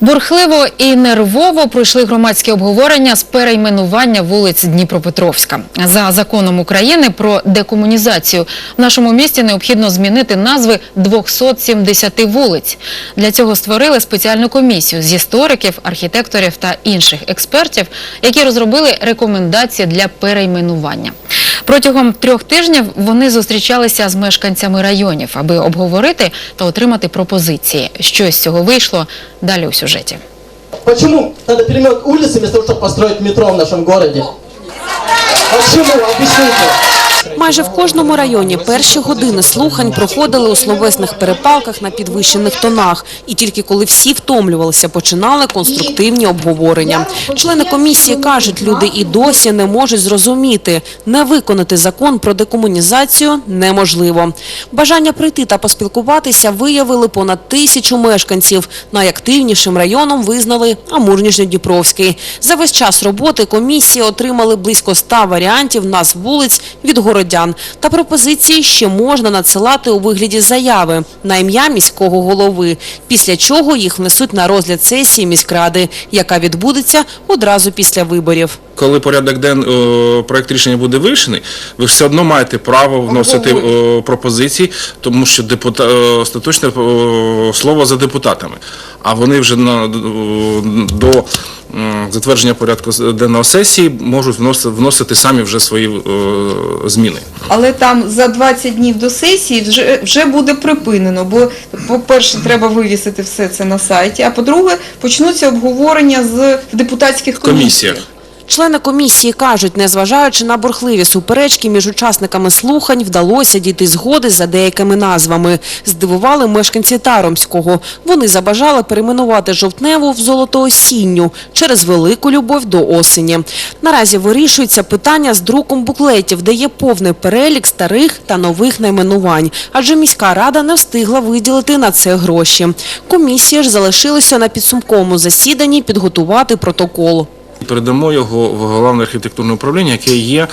Бурхливо і нервово пройшли громадські обговорення з перейменування вулиць Дніпропетровська. За законом України про декомунізацію в нашому місті необхідно змінити назви 270 вулиць. Для цього створили спеціальну комісію з істориків, архітекторів та інших експертів, які розробили рекомендації для перейменування. Протягом трьох тижнів вони зустрічалися з мешканцями районів, аби обговорити та отримати пропозиції. Що з цього вийшло далі у сюжеті. Почему надо переименовать улицы вместо того, чтобы построить метро в нашем городе? Почему? Объясните. Майже в кожному районі перші години слухань проходили у словесних перепалках на підвищених тонах. І тільки коли всі втомлювалися, починали конструктивні обговорення. Члени комісії кажуть, люди і досі не можуть зрозуміти, не виконати закон про декомунізацію неможливо. Бажання прийти та поспілкуватися виявили понад тисячу мешканців. Найактивнішим районом визнали Амур-Ніжньодніпровський. За весь час роботи комісії отримали близько ста варіантів назв вулиць від городян. Та пропозиції ще можна надсилати у вигляді заяви на ім'я міського голови, після чого їх внесуть на розгляд сесії міськради, яка відбудеться одразу після виборів. Коли порядок ден проект рішення буде вирішений, ви все одно маєте право вносити пропозиції, тому що депута, е, остаточне слово за депутатами. А вони вже на, до затвердження порядку денного сесії можуть вносити, самі вже свої е, зміни. Але там за 20 днів до сесії вже, вже буде припинено, бо, по-перше, треба вивісити все це на сайті, а по-друге, почнуться обговорення з в депутатських комісіях. комісіях. Члени комісії кажуть, незважаючи на бурхливі суперечки між учасниками слухань, вдалося дійти згоди за деякими назвами. Здивували мешканці Таромського. Вони забажали перейменувати жовтневу в золотоосінню через велику любов до осені. Наразі вирішується питання з друком буклетів, де є повний перелік старих та нових найменувань, адже міська рада не встигла виділити на це гроші. Комісія ж залишилася на підсумковому засіданні підготувати протокол. Передамо його в головне архітектурне управління, яке є е,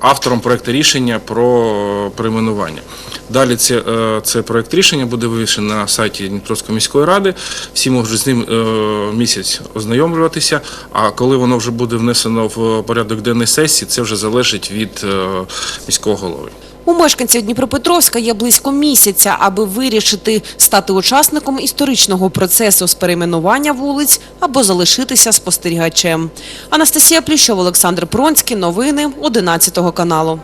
автором проекту рішення про перейменування. Далі це, е, це проект рішення буде вивішений на сайті Дніпровської міської ради. Всі можуть з ним е, місяць ознайомлюватися. А коли воно вже буде внесено в порядок денної сесії, це вже залежить від е, міського голови. У мешканців Дніпропетровська є близько місяця, аби вирішити стати учасником історичного процесу з перейменування вулиць або залишитися спостерігачем. Анастасія Плющова, Олександр Пронський. Новини 11 каналу.